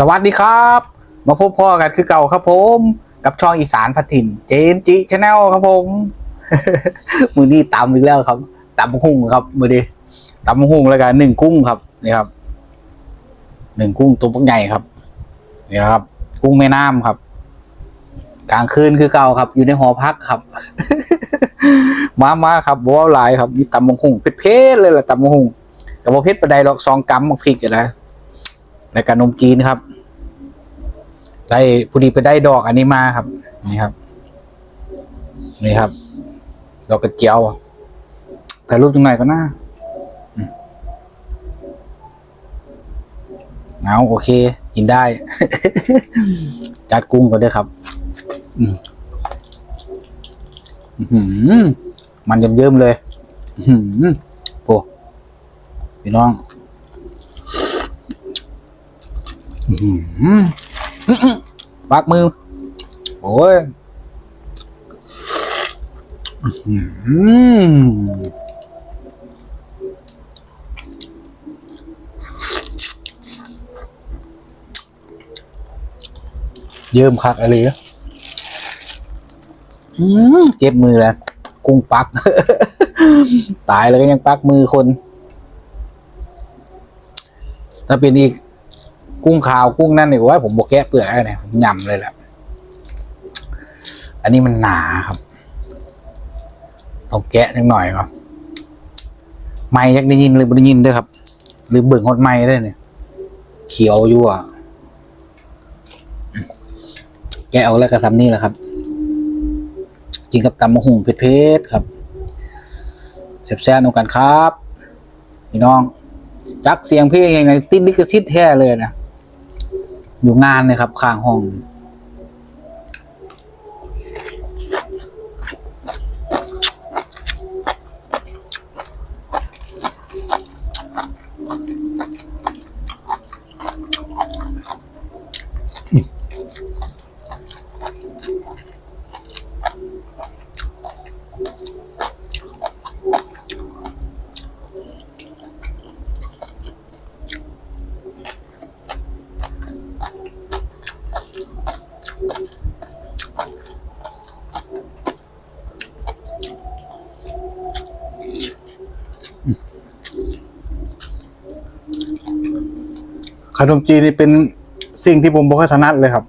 สวัสดีครับ มาพบพ่อกันคือเก่าครับผม กับช่องอีสานพัทินเจนจิชาแนลครับผม มือนี้ตำอีกแล้วครับตำหุ่งครับ มือดีตำหุ่งแล้วกันหนึ่งกุ้งครับนี่ครับหนึ่งกุ้งตัวปักใหญ่ครับนี่ครับ กุ้งแม่น้ำครับ กลางคืนคือเก่าครับ อยู่ในหอพักครับ มามาครับบัวลายครับมีตำมงหุ่งเผ็ดๆเลยล่ะตำมงหุ่งกับว่าเผ็ดประใดหรอกซองกัมมักพริกกันนะ ในการนมจีนครับ ได้พอดีไปได้ดอกอันนี้มาครับ นี่ครับ นี่ครับ ดอกกระเจียวถ่ายรูปตรงไหนก็น่าเอาโอเค กินได้ จัดกุ้งก็ได้ครับ อืมมันเยิ้มๆเลย อื้อหือโอ้พี่น้อง อื้อหืออื้อหือ ปักมือ โอ้ยอื้อเยิ้มคักอะไรอะเจ็บมือแล้วกุ้งปัก ตายแล้วก็ยังปักมือคน ถ้าเป็นอีก กุ้งขาวกุ้งนั่นนี่ว่าผมบอกแกะเปลือกอะไรเนี่ยผมยำเลยแหละอันนี้มันหนาครับต้องแกะนิดหน่อยครับไม่ยักได้ยินหรือไม่ได้ยินด้วยครับ หรือเบิ่งฮอดไม้ได้เนี่ยเขียวอยู่อะแกะเอาแล้วก็ทำนี่แหละครับ กินกับตำมะฮุ่งเผ็ดๆครับแซ่บๆนกันครับ พี่น้อง จักเสียงเพลงยังไงติดลิขสิทธิ์แท้เลยนะ อยู่งานเลยครับข้างห้อง ขนมจีนนี่เป็นสิ่งที่ผมบอกให้ถนัดเลยครับ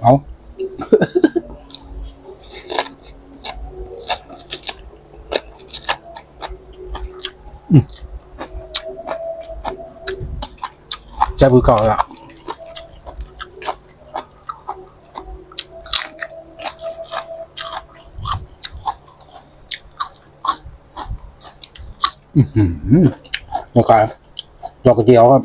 เอาจะบือเก่าละอือหือ โอเคดอกกระเจียวครับ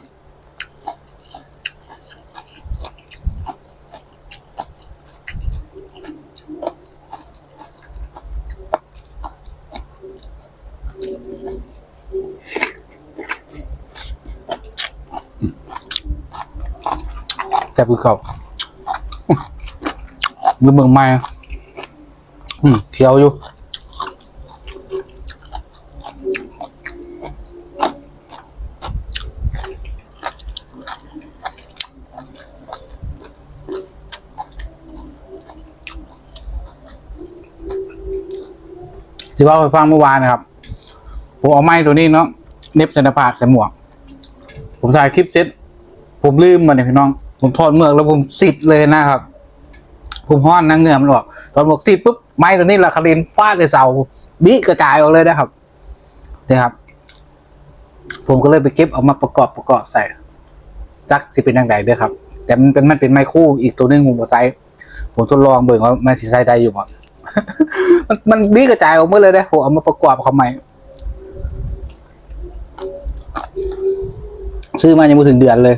แต่คือเขาเมืองใหม่เที่ยวอยู่ ที่ว่าไปฟังเมื่อวานนะครับ ผมเอาไม้ตัวนี้เนาะเน็บใส่หน้าผากใส่หมวก ผมถ่ายคลิปเสร็จผมลืมมันเนี่ยพี่น้อง ผมถอดเมือกแล้วผมสิทธิ์เลยนะครับ ผมห้อนนั่งเงื่อมันออกตอนบอกสิทธิ์ปุ๊บไม้ตัวนี้ละครินฟาดเลยเสาบิกระจายออกเลยนะครับนี่ครับ ผมก็เลยไปเก็บเอามาประกอบประกอบใส่จักสิเป็นยังไงด้วยครับ แต่มันเป็นมันเป็นไม้คู่อีกตัวนึงผมบอไซ ผมทดลองเบิ่งว่ามันสีใสได้อยู่บ่ มันมันดีกระจายออกมาเลยนะผมเอามาประกอบเขาใหม่ ซื้อมายังไม่ถึงเดือนเลย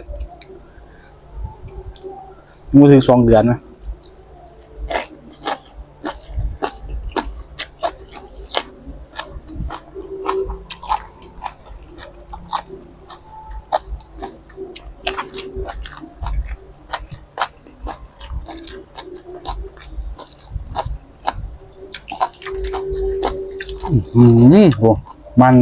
ยังไม่ถึงสองเดือนนะ อื มโหมัน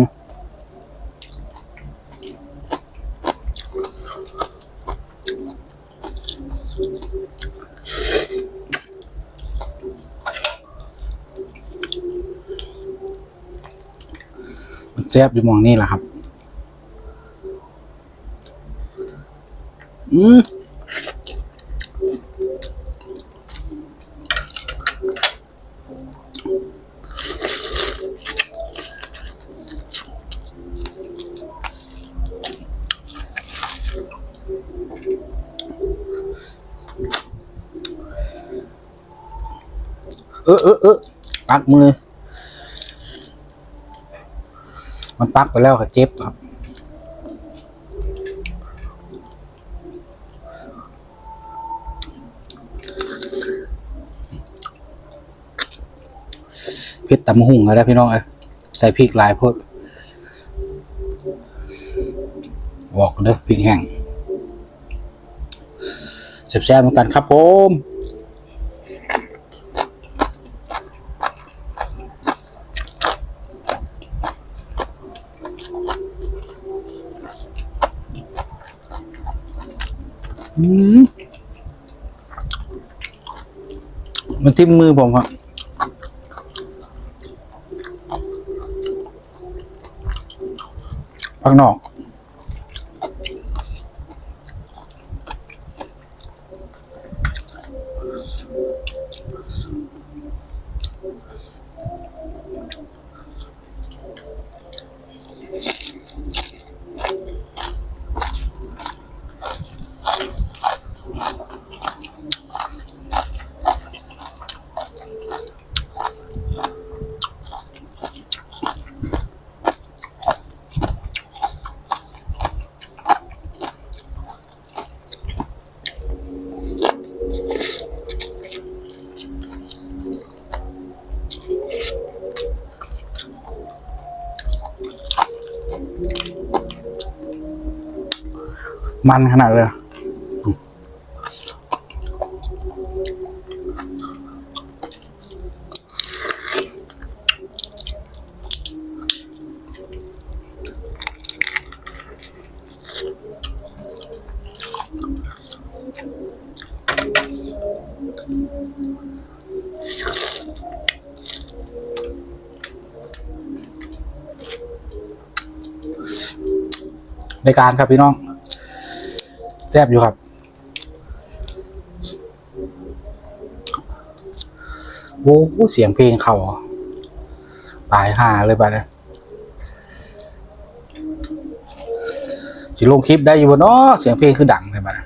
แซ่บอยู่มองนี่แหละครับ อืม ออเออเออปักมือ มันปักไปแล้วก็เจ็บครับเผ็ดตำหุ่งอะไรพี่น้องเอ้ใส่พริกลายโพดบอกเด้อพริกแห้งแซ่บๆเหมือนกันครับผม อืม ทิ้มมือผมครับข้างนอก มันขนาดเลยในการครับพี่น้อง แซ่บอยู่ครับ โอ้โหเสียงเพลงเขาตายห่าเลยบัดนี้สิลงคลิปได้อยู่บนเนาะเสียงเพลงคือดังเลยบัดนี้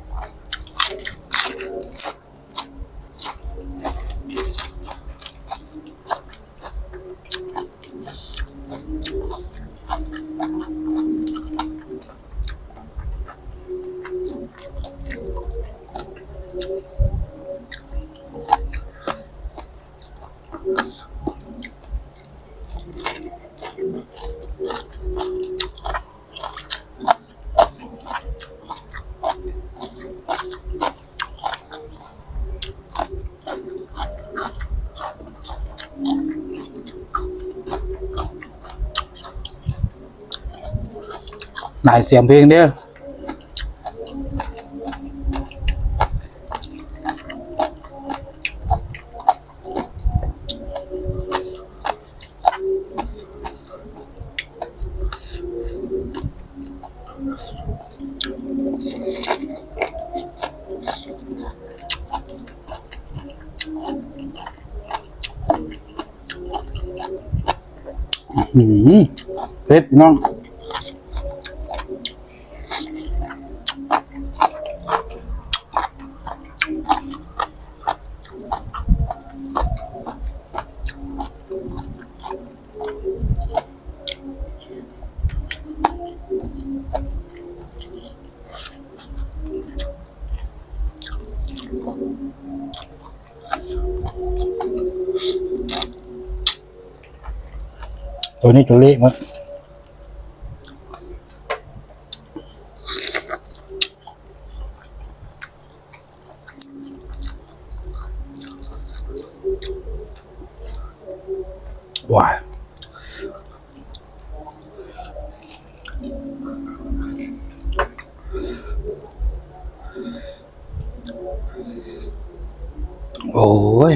นายเสียงเพลงเด้ออื้อหือเผ็ดน้อง ตัวนี้จุลิมั้ง โอ้ย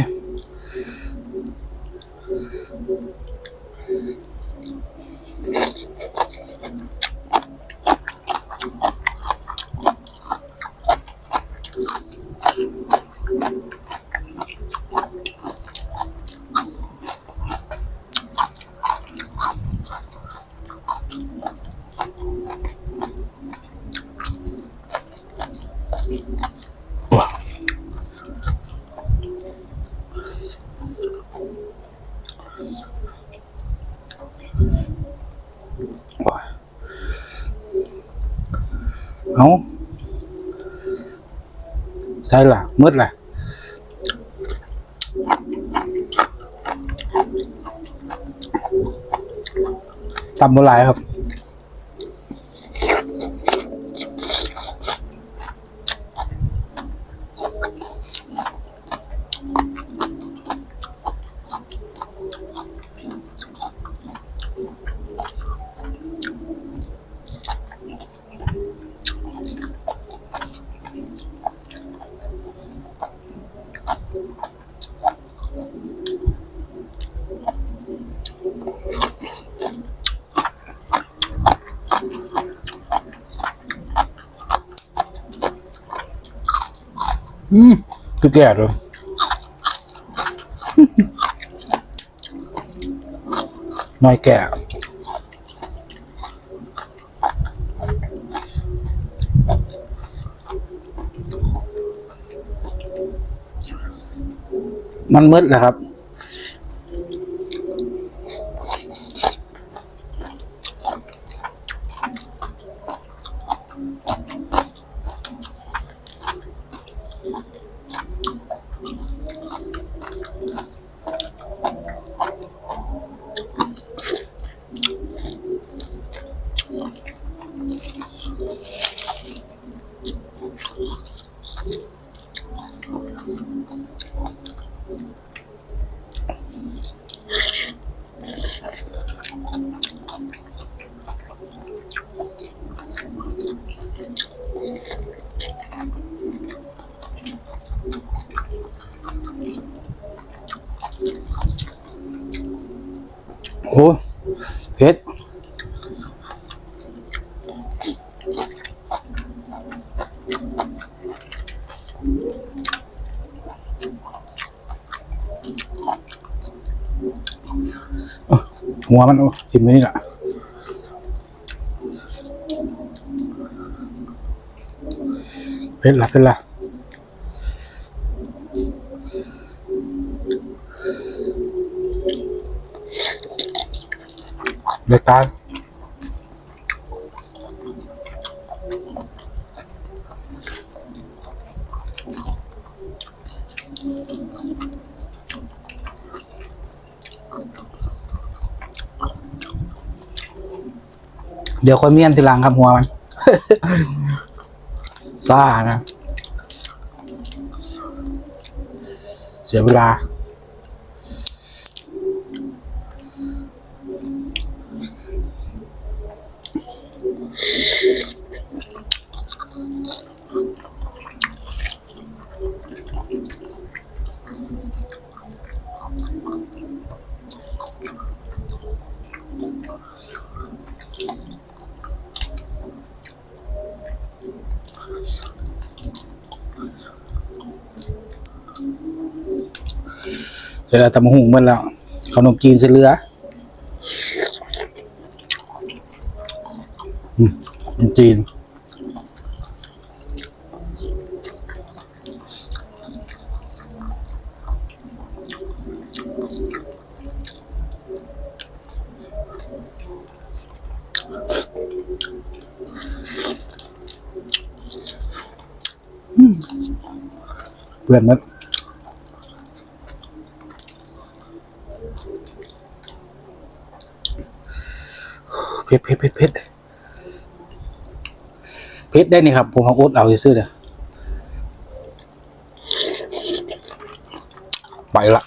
เอาใช่ล่ะมืดล่ะตำโบราณครับ อืมคือ แก่เลยน้อยแก่มันมืดนะครับ โอ้เผ็ดเอ้อหัวมันเอากินไปนี่แหละเผ็ดละเผ็ดละ เดือดตายเดี๋ยวค่อยเมียนทีหลังครับหัวมัน ซ่านะ เสียเวลา แต่ละทำหุงมันแล้วขนมจีนเสือจีนเพื่อนมัน ชรเพื่อนมันผ็ดเพชรเพชรเผ็ดเผ็ดได้นี่ครับ ผมเอาอดเอาซื้อเลยไปละ